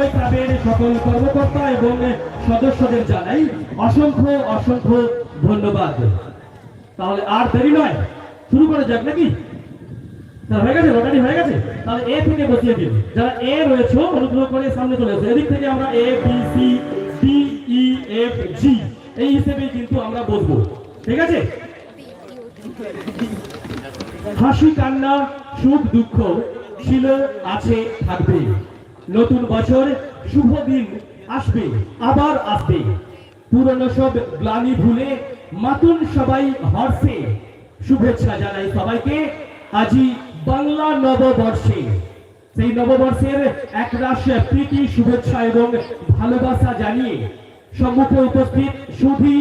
সবাই ক্লাবের সকল কর্মকর্তা এবং সদস্যদের জানাই অসংখ্য অসংখ্য ধন্যবাদ। তাহলে আর দেরি নয়, শুরু করে যাক নাকি? হয়ে গেছে, রোটারি হয়ে গেছে? তাহলে এ থেকে বসিয়ে দিন। যারা এ রয়েছে, অনুগ্রহ করে সামনে চলে আসে এদিক থেকে আমরা A, B, C, D, E, F, G, এই হিসেবে কিন্তু আমরা বসবো। ঠিক আছে? হাসি, কান্না, সুখ, দুঃখ ছিল আছে থাকবে নতুন বছর শুভ দিন আসবে, আবার আসবে। পুরনো সব গ্লানি ভুলে মাতুন সবাই হর্ষে শুভেচ্ছা জানাই সবাইকে আজি বাংলা নববর্ষে। সেই নববর্ষের একরাশ প্রীতি, শুভেচ্ছা এবং ভালোবাসা জানিয়ে সম্মুখে উপস্থিত সুধী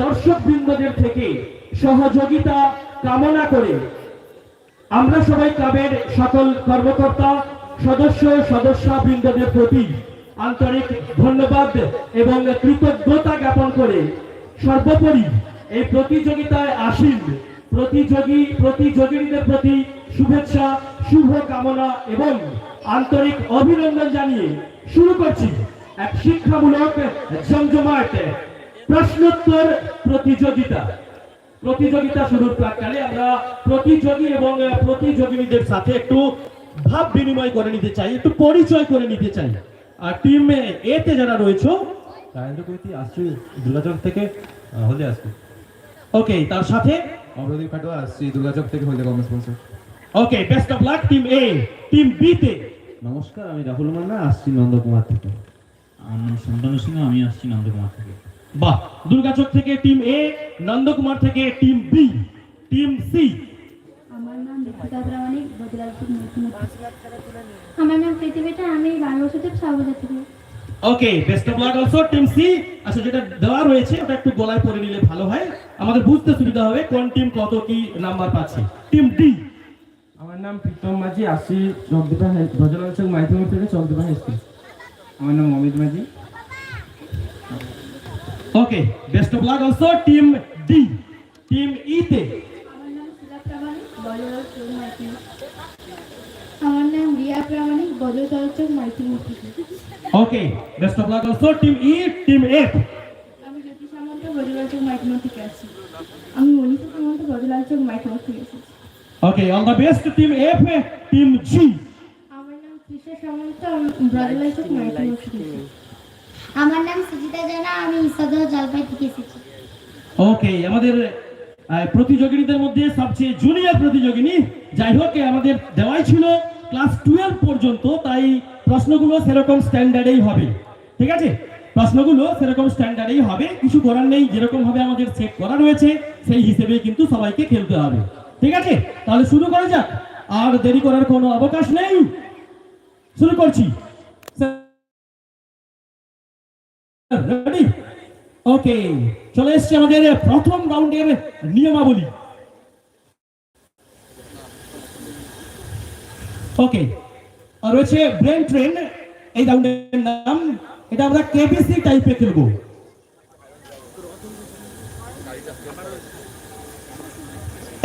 দর্শক বৃন্দদের থেকে সহযোগিতা কামনা করে আমরা সবাই ক্লাবের সকল কর্মকর্তা সদস্য সদস্যবৃন্দদের প্রতি আন্তরিক ধন্যবাদ এবং কৃতজ্ঞতা জ্ঞাপন করে সর্বোপরি এই প্রতিযোগিতায় আসীন প্রতিযোগী, প্রতিযোগিনীদের প্রতি শুভেচ্ছা শুভ কামনা এবং আন্তরিক অভিনন্দন জানিয়ে শুরু করছি এক শিক্ষামূলক জমজমাট প্রশ্নোত্তর প্রতিযোগিতা। প্রতিযোগিতা শুরুর প্রাককালে আমরা প্রতিযোগী এবং প্রতিযোগিনীদের সাথে একটু ভাব বিনিময় করে নিতে চাই একটু পরিচয় করে নিতে চাই। আর টিম এ তে যারা রয়েছে রাজেন্দ্র কবিতি আসছি দুর্গাচক থেকে আহ, হলদে ওকে তার সাথে? অমরদীপ খাটোয়া আসছি দুর্গাচক থেকে হলদে commerce sponsor okay best of luck team A team B তে। নমস্কার আমি রাহুল মান্না আসছি নন্দকুমার থেকে। আমার নাম শান্তনু সিংহ আমি আসছি নন্দকুমার থেকে। বাহ দুর্গাচক থেকে টিম এ নন্দকুমার থেকে team B team C Pramanik Badlalpur আমার নাম পৃথিবীটা আমি বাংলাদেশের সাবুজা থেকে okay best of luck also team C আচ্ছা যেটা দেওয়া রয়েছে ওটা একটু গলায় পরে নিলে ভালো হয়। আমাদের বুঝতে সুবিধা হবে কোন টিম কত কি নাম্বার পাচ্ছে। টিম ডি আমার নাম প্রীতম মাঝি আসি চকদীপা ভজনাঞ্চল মাধ্যমিক থেকে চকদীপা হাই স্কুল আমার নাম Amit Majhi. Okay best of luck also team D team E তে প্রামাণিক বজলালপুর আমার নাম রিয়া প্রামাণিক বজলালপুর মাইতিন থেকে। Okay best of luck also team E team F আমি জ্যোতি সামন্ত বজলালপুর মাইতিন থেকে আছি। আমি মনীষা সামন্ত বজলালপুর মাইতিন থেকে এসেছি। Okay all the best team F team G আমার নাম তৃষা সামন্ত আমি বজলালপুর মাইতিন থেকে আমার নাম সুজিতা জানা আমি ঈশ্বরদহ জলপাই থেকে এসেছি। ওকে আমাদের প্রতিযোগিনীদের মধ্যে সবচেয়ে জুনিয়র প্রতিযোগিনী, যাই হোক আমাদের দেওয়াই ছিল ক্লাস টুয়েলভ পর্যন্ত, তাই প্রশ্নগুলো সেরকম স্ট্যান্ডার্ডেই হবে। ঠিক আছে? প্রশ্নগুলো সেরকম স্ট্যান্ডার্ডেই হবে, কিছু করার নেই, যেরকম ভাবে আমাদের সেট করা রয়েছে, সেই হিসেবে কিন্তু সবাইকে খেলতে হবে। ঠিক আছে? তাহলে শুরু করা যাক। আর দেরি করার কোনো অবকাশ নেই। শুরু করছি। রেডি ওকে চলে এসছে আমাদের প্রথম রাউন্ডের নিয়মাবলী। ওকে আর রয়েছে ব্রেন ট্রেন এই রাউন্ডের নাম, এটা আমরা কেবিসি টাইপে খেলব।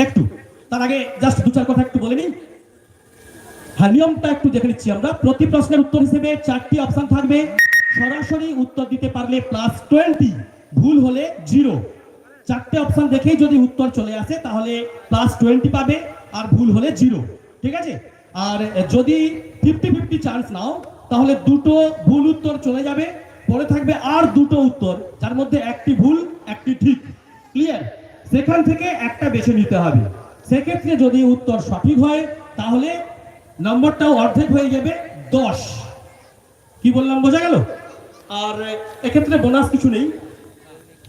একটু, তার আগে জাস্ট দু চার কথা একটু বলে নিই। হ্যাঁ নিয়মটা একটু দেখে নিচ্ছি আমরা। প্রতি প্রশ্নের উত্তর হিসেবে চারটি অপশন থাকবে। সরাসরি উত্তর দিতে পারলে প্লাস টোয়েন্টি ভুল হলে জিরো চারটে অপশন দেখেই যদি উত্তর চলে আসে, তাহলে প্লাস টোয়েন্টি পাবে আর ভুল হলে জিরো ঠিক আছে? আর যদি ফিফটি ফিফটি চান্স নাও, তাহলে দুটো ভুল উত্তর চলে যাবে, পরে থাকবে আর দুটো উত্তর, যার মধ্যে একটি ভুল, একটি ঠিক। ক্লিয়ার সেখান থেকে একটা বেছে নিতে হবে। সেক্ষেত্রে যদি উত্তর সঠিক হয়, তাহলে নম্বরটাও অর্ধেক হয়ে যাবে দশ। কি বললাম, বোঝা গেল? আর এক্ষেত্রে বোনাস কিছু নেই।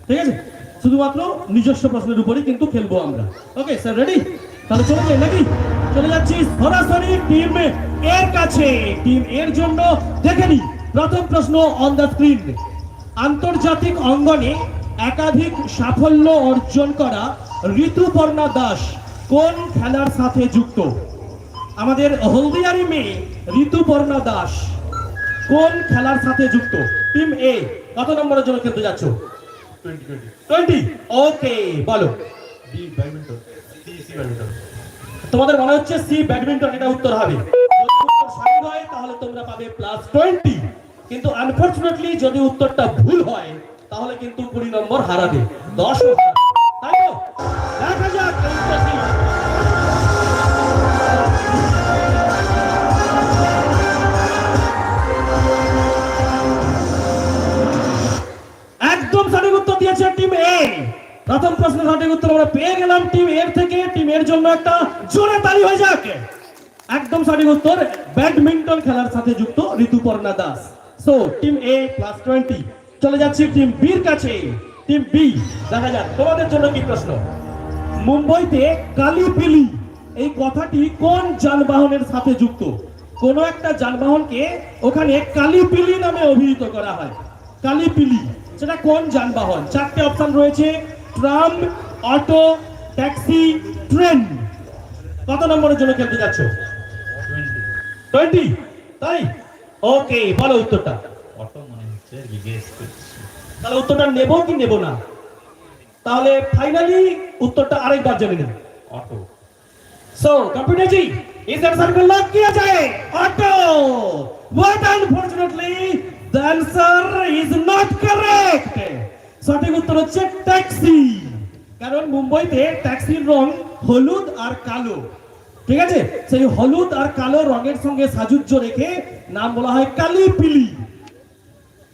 ঠিক আছে? শুধুমাত্র নিজস্ব প্রশ্নের উপরেই কিন্তু খেলব আমরা। ওকে স্যার রেডি তাহলে চলে যাই, নাকি? চলে যাচ্ছি সরাসরি টিম এর কাছে টিম এর জন্য দেখে নি প্রথম প্রশ্ন অন দ্য স্ক্রিন আন্তর্জাতিক অঙ্গনে একাধিক সাফল্য অর্জন করা ঋতুপর্ণা দাস কোন খেলার সাথে যুক্ত? আমাদের হলদিয়ারি মেয়ে ঋতুপর্ণা দাস কোন খেলার সাথে যুক্ত? টিম এ কত নম্বরের জন্য খেলতে যাচ্ছ? টোয়েন্টি ওকে বলো। B badminton C C badminton তোমাদের মনে হচ্ছে সি ব্যাডমিন্টন এটা উত্তর হবে? যদি উত্তর সঠিক হয় তাহলে তোমরা পাবে প্লাস টোয়েন্টি কিন্তু আনফর্চুনেটলি যদি উত্তরটা ভুল হয় তাহলে কিন্তু কুড়ি নম্বর হারাবে। দশ এ প্রথম প্রশ্নের সঠিক উত্তর আমরা পেয়ে গেলাম টিম এর থেকে। টিম এর জন্য একটা জোরে তালি হয়ে যাক। একদম সঠিক উত্তর, ব্যাডমিন্টন খেলার সাথে যুক্ত Rituparna Das. So team A plus twenty চলে যাচ্ছি টিম বির কাছে। টিম বি দেখা যাক, তোমাদের জন্য কি প্রশ্ন? মুম্বইতে কালিপিলি, এই কথাটি কোন যানবাহনের সাথে যুক্ত? কোন একটা যানবাহনকে ওখানে কালিপিলি নামে অভিহিত করা হয়। কালিপিলি। সেটা কোন যানবাহন? চারটে অপশন রয়েছে ট্রাম অটো ট্যাক্সি ট্রেন কত নম্বরের জন্য খেলতে যাচ্ছ? টোয়েন্টি তাই? ওকে বলো উত্তরটা। তাহলে উত্তরটা নেব কি নেব না? তাহলে ফাইনালি উত্তরটা আরেকবার জেনে নিন auto so computer ji is that circle lock কিয়া যায় auto but unfortunately the answer is not correct সঠিক উত্তর হচ্ছে ট্যাক্সি কারণ মুম্বাইতে ট্যাক্সির রং হলুদ আর কালো। ঠিক আছে? সেই হলুদ আর কালো রঙের সঙ্গে সাজুজ্য রেখে নাম বলা হয় কালি পিলি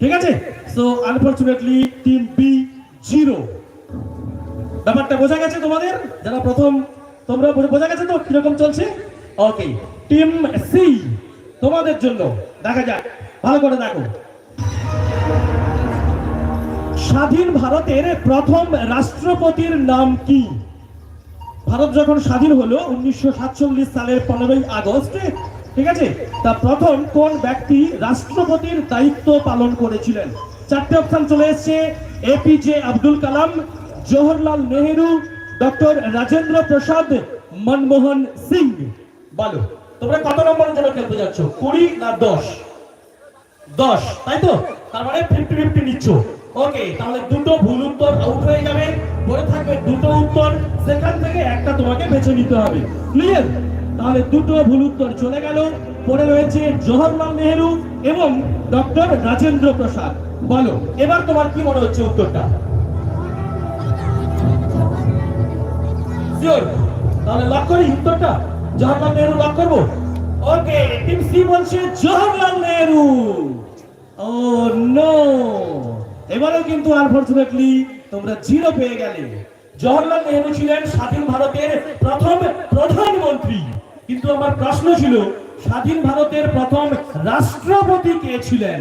ঠিক আছে? So unfortunately team B zero ব্যাপারটা বোঝা গেছে তোমাদের? যারা প্রথম, তোমরা বোঝা গেছে তো কীরকম চলছে? ওকে টিম সি তোমাদের জন্য। দেখা যাক। ভালো করে দেখো। স্বাধীন ভারতের প্রথম রাষ্ট্রপতির নাম কি? ভারত যখন স্বাধীন হলো উনিশশো সাতচল্লিশ সালের পনেরোই আগস্ট, ঠিক আছে? তা প্রথম কোন ব্যক্তি রাষ্ট্রপতির দায়িত্ব পালন করেছিলেন? চারটে অপশন চলে এসছে। APJ Abdul Kalam, Jawaharlal Nehru, doctor Rajendra Prasad, Manmohan Singh. বলো, তোমরা কত নম্বরের জন্য খেলতে যাচ্ছ? কুড়ি না দশ? দশ, তাই তো? তার মানে ফিফটি ফিফটি নিচ্ছ। ওকে, তাহলে দুটো ভুল উত্তর আউট হয়ে যাবে। পড়ে থাকবে দুটো উত্তর, সেখান থেকে একটা তোমাকে বেছে নিতে হবে। ক্লিয়ার তাহলে দুটো ভুল উত্তর চলে গেল। পড়ে রয়েছে জওহরলাল নেহেরু এবং ডক্টর রাজেন্দ্র প্রসাদ। বলো, এবার তোমার কি মনে হচ্ছে উত্তরটা? তাহলে লক করি উত্তরটা? জওহরলাল নেহেরু লক করব? ওকে টিম সি বলছে জওহরলাল নেহেরু। ও নো এবারেও কিন্তু আনফরচুনেটলি তোমরা জিরো পেয়ে গেলে। জওহরলাল নেহেরু ছিলেন স্বাধীন ভারতের প্রথম প্রধানমন্ত্রী। কিন্তু আমার প্রশ্ন ছিল, স্বাধীন ভারতের প্রথম রাষ্ট্রপতি কে ছিলেন?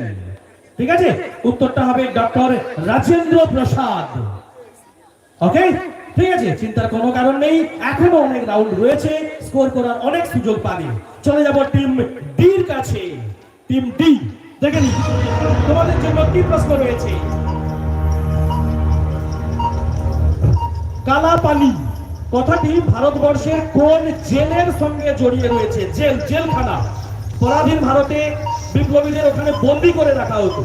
ঠিক আছে? উত্তরটা হবে ডক্টর রাজেন্দ্র প্রসাদ। ওকে ঠিক আছে, চিন্তার কোনো কারণ নেই। এখনও অনেক রাউন্ড রয়েছে স্কোর করার অনেক সুযোগ পাবে। চলে যাব টিম ডির কাছে। টিম ডি দেখে নি তোমাদের জন্য কি প্রশ্ন রয়েছে? কালাপানি কথাটি ভারতবর্ষের কোন জেলের সঙ্গে জড়িয়ে রয়েছে? জেল জেলখানা। পরাধীন ভারতে বিপ্লবীদের ওখানে বন্দি করে রাখা হতো।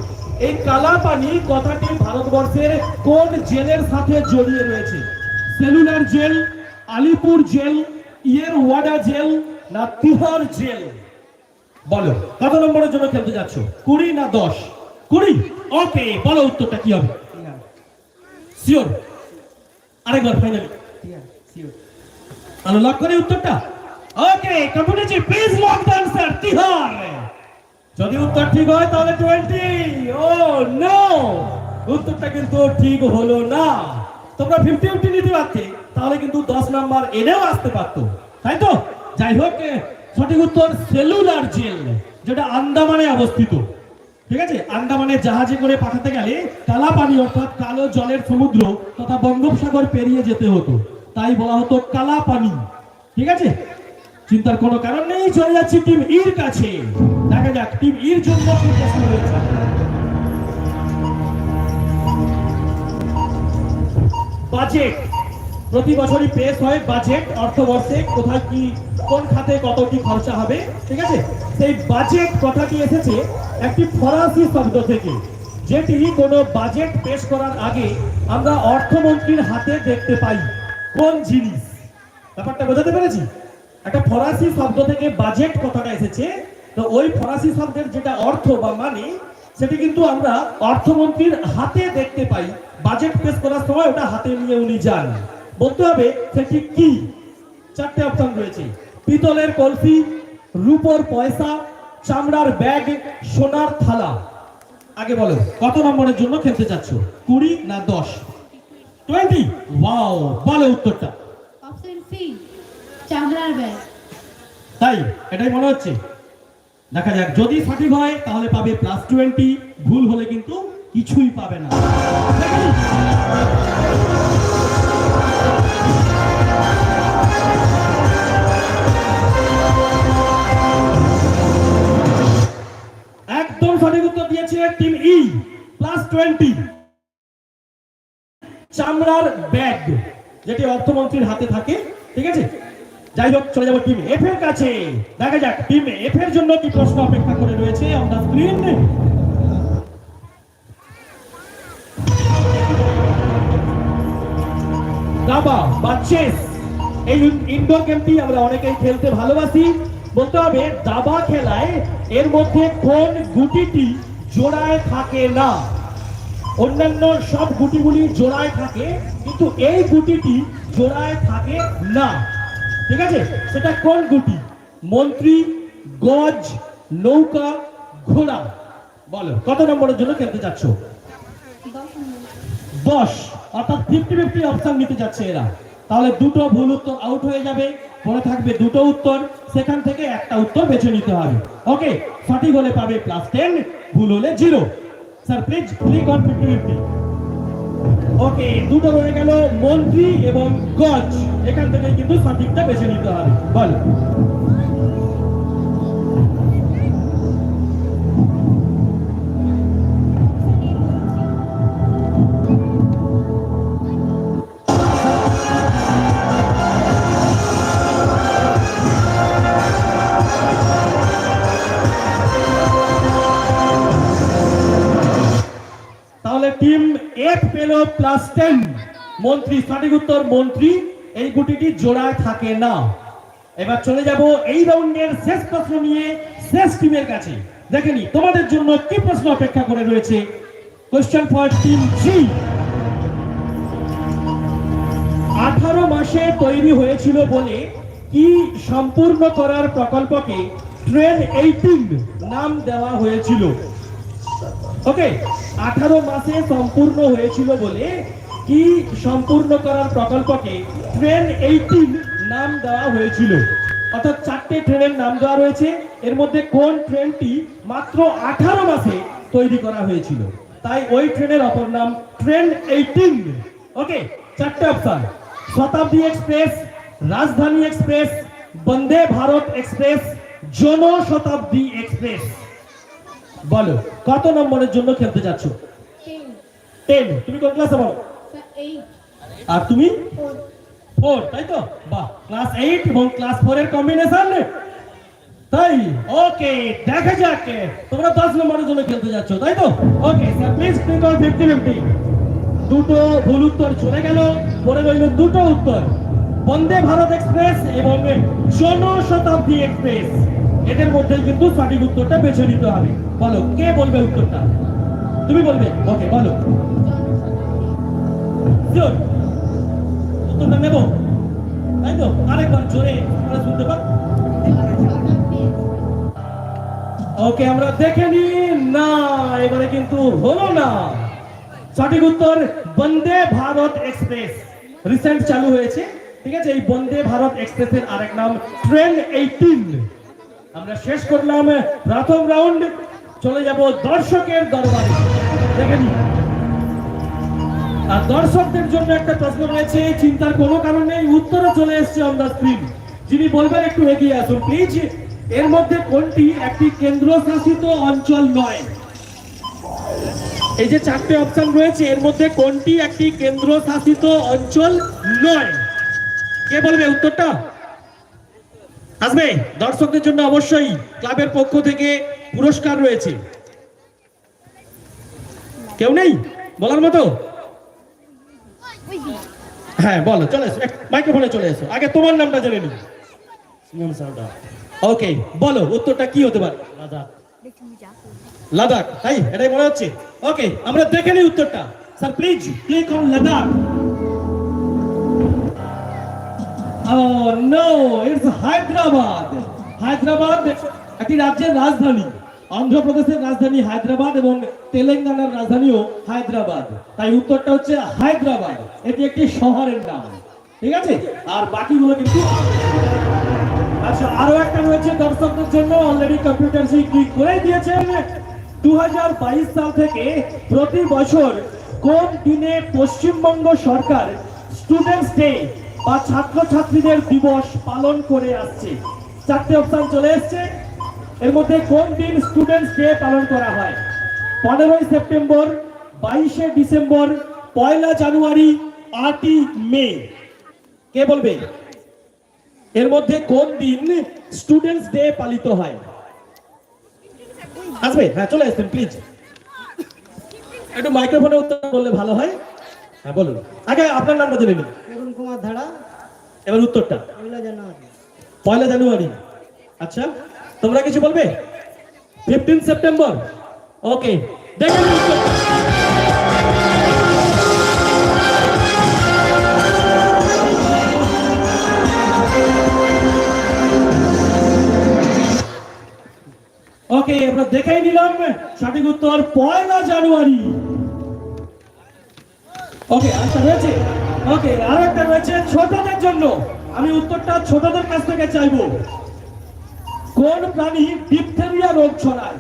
এই কালাপানি কথাটি ভারতবর্ষের কোন জেলের সাথে জড়িয়ে রয়েছে? সেলুলার জেল আলিপুর জেল ইয়ের ওয়াডা জেল না তিহার জেল? বলো কত নম্বরের জন্য খেলতে যাচ্ছ? কুড়ি না দশ? কুড়ি? ওকে বলো উত্তরটা কি হবে? শিওর আরেকবার ফাইনালি তাহলে লক করে উত্তরটা? Okay G please lock the answer Tihar. যদি উত্তর ঠিক হয়, তাহলে টোয়েন্টি ও নো উত্তরটা কিন্তু ঠিক হলো না। তোমরা ফিফটি ফিফটি নিতে পারতে, তাহলে কিন্তু দশ নাম্বার এনেও আসতে পারতো। তাই তো? যাই হোক সঠিক উত্তর সেলুলার জেল যেটা আন্দামানে অবস্থিত। ঠিক আছে? আন্দামানে জাহাজে করে পাঠাতে গেলে কালা পানি অর্থাৎ কালো জলের সমুদ্র তথা বঙ্গোপসাগর পেরিয়ে যেতে হতো। তাই বলা হতো কালা পানি ঠিক আছে? চিন্তার কোনো কারণ নেই, চলে যাচ্ছি টিম ইর কাছে। দেখা যাক, টিম ইর জন্য বাজেট প্রতি বছরই পেশ হয় বাজেট অর্থবর্ষে কোথায় কি, কোন খাতে কত কি খরচা হবে, ঠিক আছে? সেই বাজেট কথাটি এসেছে একটি ফরাসি শব্দ থেকে, যেটি কোনো বাজেট পেশ করার আগে আমরা অর্থমন্ত্রীর হাতে দেখতে পাই, কোন জিনিস? ব্যাপারটা বোঝাতে পেরেছি? একটা ফরাসি শব্দ থেকে বাজেট কথাটা এসেছে, তো ওই ফরাসি শব্দের যেটা অর্থ বা মানে সেটি কিন্তু আমরা অর্থমন্ত্রীর হাতে দেখতে পাই বাজেট পেশ করার সময় ওটা হাতে নিয়ে উনি যান। বলতে হবে সেটি কি? চারটে অপশন রয়েছে। পিতলের কলসি রূপোর পয়সা চামড়ার ব্যাগ সোনার থালা। আগে বলো কত নম্বরের জন্য খেলতে চাচ্ছ? কুড়ি না দশ? টোয়েন্টি ওয়াও বলো উত্তরটা। অপশন সি চামড়ার ব্যাগ। তাই এটাই মনে হচ্ছে। দেখা যাক যদি সঠিক হয় তাহলে পাবে প্লাস টোয়েন্টি ভুল হলে কিন্তু কিছুই পাবে না। সঠিক উত্তর দিয়েছে টিম ই প্লাস টোয়েন্টি চামড়ার ব্যাগ, যেটি অর্থমন্ত্রীর হাতে থাকে, ঠিক আছে? যাই হোক, চলে যাব টিম এফ এর কাছে। দেখা যাক টিম এফ এর জন্য কি প্রশ্ন অপেক্ষা করে রয়েছে অন দ্য স্ক্রিন দাবা বা চেস এই ইনডোর গেমটি আমরা অনেকেই খেলতে ভালোবাসি। বলতে হবে, দাবা খেলায় এর মধ্যে কোন গুটিটি জোড়ায় থাকে না। অন্যান্য সব গুটিগুলি জোড়ায় থাকে, কিন্তু এই গুটিটি জোড়ায় থাকে না। ঠিক আছে? সেটা কোন গুটি? মন্ত্রী, গজ, নৌকা, ঘোড়া। বলো, কত নম্বরের জন্য খেলতে যাচ্ছ দশ। অর্থাৎ ফিফটি ফিফটি অপশন নিতে যাচ্ছে এরা। তাহলে দুটো ভুল উত্তর আউট হয়ে যাবে। পরে থাকবে দুটো উত্তর, সেখান থেকে একটা উত্তর বেছে নিতে হবে। ওকে সঠিক হলে পাবে প্লাস টেন ভুল হলে zero sir please free on fifty okay দুটো রয়ে গেল মন্ত্রী এবং গজ। এখান থেকে কিন্তু সঠিকটা বেছে নিতে হবে। বল। তাহলে টিম এফ পেল প্লাস টেন মন্ত্রী, সঠিক উত্তর, মন্ত্রী, এই গুটিটি জোড়ায় থাকে না। এবার চলে যাব এই রাউন্ডের শেষ প্রশ্ন নিয়ে শেষ টিমের কাছে। দেখেনি তোমাদের জন্য কি প্রশ্ন অপেক্ষা করে রয়েছে? কোশ্চেন ফর টিম জি আঠারো মাসে তৈরি হয়েছিল বলে কি সম্পূর্ণ করার প্রকল্পকে ট্রেন এইটিন নাম দেওয়া হয়েছিল? ওকে আঠারো মাসে সম্পূর্ণ হয়েছিল বলে কি সম্পূর্ণ করার প্রকল্পকে ট্রেন এইটিন নাম দেওয়া হয়েছিল। অর্থাৎ চারটে ট্রেনের নাম দেওয়া রয়েছে। এর মধ্যে কোন ট্রেনটি মাত্র আঠারো মাসে তৈরি করা হয়েছিল? তাই ওই ট্রেনের অপর নাম ট্রেন এইটিন ওকে চারটে option Shatabdi express Rajdhani express Vande Bharat express Janshatabdi express বলো কত নম্বরের জন্য খেলতে যাচ্ছ? টেন তুমি কোন ক্লাসে বলো আর তুমি? ফোর তাই তো? বাহ ক্লাস এইট এবং ক্লাস ফোর এর কম্বিনেশন তাই? ওকে দেখা যাক তোমরা দশ নম্বরের জন্য খেলতে যাচ্ছ তাই তো? Okay sir please click on fifty fifty দুটো ভুল উত্তর চলে গেল পরে রইল দুটো উত্তর। বন্দে ভারত এক্সপ্রেস এবং জনশতাব্দী এক্সপ্রেস। এদের মধ্যে কিন্তু সঠিক উত্তরটা বেছে নিতে হবে। বলো, কে বলবে উত্তরটা? তুমি বলবে। ওকে, বলো। উত্তরটা নেব? তাই তো? আরেকবার জোরে আমরা শুনতে ওকে, আমরা দেখে না, এবারে কিন্তু হলো না। সঠিক উত্তর, বন্দে ভারত এক্সপ্রেস। রিসেন্ট চালু হয়েছে। ঠিক আছে? এই বন্দে ভারত এক্সপ্রেসের আরেক নাম, ট্রেন এইটিন। আমরা শেষ করলাম, প্রথম রাউন্ড চলে যাব দর্শকের দরবারে। দেখে নি আর দর্শকদের জন্য একটা প্রশ্ন রয়েছে, চিন্তার কোনো কারণ নেই, উত্তরও চলে এসেছে অন দ্য স্ক্রিন যিনি বলবেন, একটু এগিয়ে আসুন প্লিজ এর মধ্যে কোনটি একটি কেন্দ্রশাসিত অঞ্চল নয়? এই যে চারটে অপশন রয়েছে, এর মধ্যে কোনটি একটি কেন্দ্রশাসিত অঞ্চল নয়? কে বলবে উত্তরটা? আসবে। দর্শকদের জন্য অবশ্যই ক্লাবের পক্ষ থেকে পুরস্কার রয়েছে। কেউ নেই? বলার মতো? হ্যাঁ বলো চলে এসো। মাইক্রোফোনে চলে এসো। আগে তোমার নামটা জেনে নিই ওকে বলো উত্তরটা কি হতে পারে? লাদাখ। লাদাখ তাই? এটাই মনে হচ্ছে? ওকে আমরা দেখে নিই উত্তরটা। Sir please click on Ladakh Oh no, it's Hyderabad একটি রাজ্যের রাজধানী। অন্ধ্রপ্রদেশের রাজধানী হায়দ্রাবাদ এবং তেলেঙ্গানার রাজধানীও হায়দ্রাবাদ। তাই উত্তরটা হচ্ছে হায়দ্রাবাদ। এটি একটি শহরের নাম। ঠিক আছে? আর বাকিগুলো কিন্তু আচ্ছা আরও একটা রয়েছে দর্শকদের জন্য। অলরেডি কম্পিউটার সেই ক্লিক করে দিয়েছেন। দু হাজার বাইশ সাল থেকে প্রতি বছর কোন দিনে পশ্চিমবঙ্গ সরকার স্টুডেন্টস ডে বা ছাত্রছাত্রীদের দিবস পালন করে আসছে। চারটে অপশন চলে এসছে। এর মধ্যে কোন দিন স্টুডেন্টস ডে পালন করা হয়? পনেরোই সেপ্টেম্বর, বাইশে ডিসেম্বর, পয়লা জানুয়ারি, আটই মে। কে বলবে? এর মধ্যে কোন দিন স্টুডেন্টস ডে পালিত হয়? আসবে? হ্যাঁ চলে আসবেন প্লিজ একটু মাইক্রোফোনে উত্তর বললে ভালো হয়। হ্যাঁ বলুন। আগে আপনার নামটা নিন। অরুণ কুমার ধারা। এবার উত্তরটা। পয়লা জানুয়ারি। পয়লা জানুয়ারি। আচ্ছা তোমরা কিছু বলবে? ফিফটিন সেপ্টেম্বর ওকে দেখে নিন উত্তরটা। ওকে আমরা দেখেই নিলাম সঠিক উত্তর পয়লা জানুয়ারি। ওকে আচ্ছা রয়েছে। ওকে আর একটা রয়েছে ছোটদের জন্য। আমি উত্তরটা ছোটদের কাছ থেকে চাইব। কোন প্রাণী ডিপথেরিয়া রোগ ছড়ায়?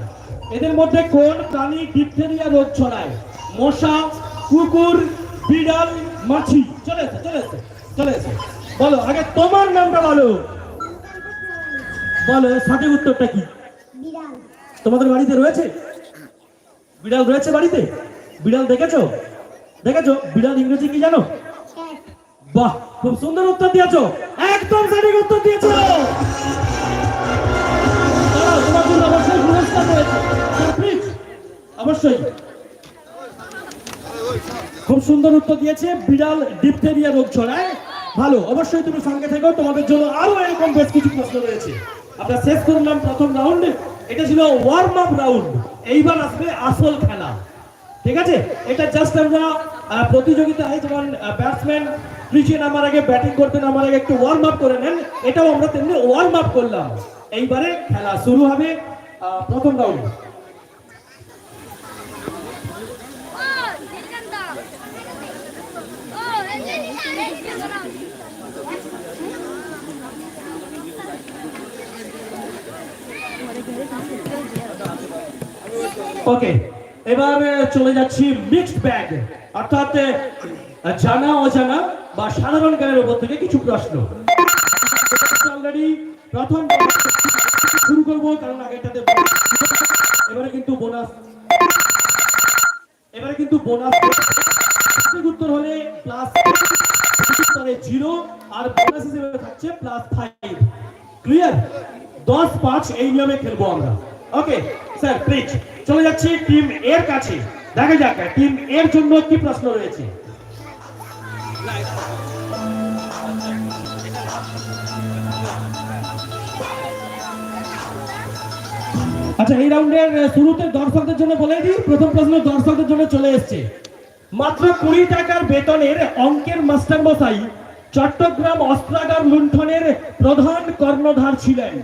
এদের মধ্যে কোন প্রাণী ডিপথেরিয়া রোগ ছড়ায়? মশা কুকুর বিড়াল মাছি। চলে এসে চলে এসে চলে এসে। বলো আগে তোমার নামটা বলো। বলো সঠিক উত্তরটা কি? তোমাদের বাড়িতে রয়েছে? বিড়াল রয়েছে বাড়িতে? বিড়াল দেখেছ? দেখেছ? বিড়াল ইংরেজি কি জানো? বাহ, খুব সুন্দর উত্তর দিয়েছ। একদম সঠিক উত্তর দিয়েছ। তোমার অবশ্যই পুরস্কার অবশ্যই। খুব সুন্দর উত্তর দিয়েছে বিড়াল ডিপথেরিয়া রোগ ছড়ায়। ভালো, অবশ্যই তুমি সঙ্গে থেকো, তোমাদের জন্য আরও এরকম বেশ কিছু প্রশ্ন রয়েছে। আমরা শেষ করলাম প্রথম রাউন্ড এটা ছিল ওয়ার্ম আপ রাউন্ড এইবার আসবে আসল খেলা। ঠিক আছে? এটা জাস্ট আমরা প্রতিযোগিতায় যেমন ব্যাটসম্যান ক্রিচে নামার আগে ব্যাটিং করতে নামার আগে একটু ওয়ার্ম আপ করে নেন, এটাও আমরা তেমনি ওয়ার্ম আপ করলাম। এইবারে খেলা শুরু হবে প্রথম রাউন্ড ওকে এবার চলে যাচ্ছি মিক্সড ব্যাগ অর্থাৎ জানা, অজানা বা সাধারণ জ্ঞানের উপর থেকে কিছু প্রশ্ন। অলরেডি প্রথম শুরু করব, কারণ আগেটাতে এবারে কিন্তু বোনাস এবারে কিন্তু বোনাস উত্তর হলে প্লাস জিরো আর বোনাস হিসেবে থাকছে প্লাস ফাইভ ক্লিয়ার দশ, পাঁচ, এই নিয়মে খেলব আমরা। ওকে স্যার প্লিজ চলে যাচ্ছি টিম এর কাছে। দেখা যাক, টিম এর জন্য কি প্রশ্ন রয়েছে। আচ্ছা এই রাউন্ডের শুরুতে দর্শকদের জন্য বলে দিই, প্রথম প্রশ্ন দর্শকদের জন্য চলে এসেছে। মাত্র কুড়ি টাকার বেতনের অঙ্কের মাস্টার মশাই চট্টগ্রাম অস্ত্রাগার লুণ্ঠনের প্রধান কর্ণধার ছিলেন।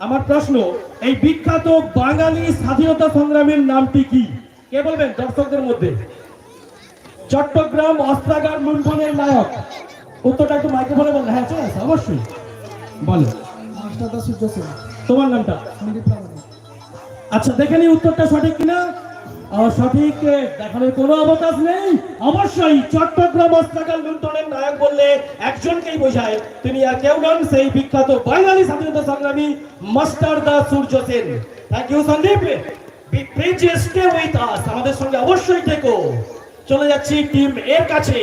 আমার প্রশ্ন এই বিখ্যাত বাঙালি স্বাধীনতা সংগ্রামের নামটি কি? কে বলবেন দর্শকদের মধ্যে? চট্টগ্রাম অস্ত্রাগার লুণ্ঠনের নায়ক। উত্তরটা একটু মাইক্রোফোনে বলেন। হ্যাঁ চলে আসে, অবশ্যই। বলো। তোমার নামটা? আচ্ছা দেখে নি উত্তরটা সঠিক কিনা। সঠিক দেখানোর কোনো অবকাশ নেই। অবশ্যই চট্টগ্রাম অস্ত্রাগার লুণ্ঠনের নায়ক বললে একজনকেই বোঝায়, তিনি আর কেউ নন, সেই বিখ্যাত বাঙালি স্বাধীনতা সংগ্রামী master the Surya Sen. Thank you Sandeep. Please stay with us আমাদের সঙ্গে অবশ্যই থেকো। চলে যাচ্ছি টিম এর কাছে।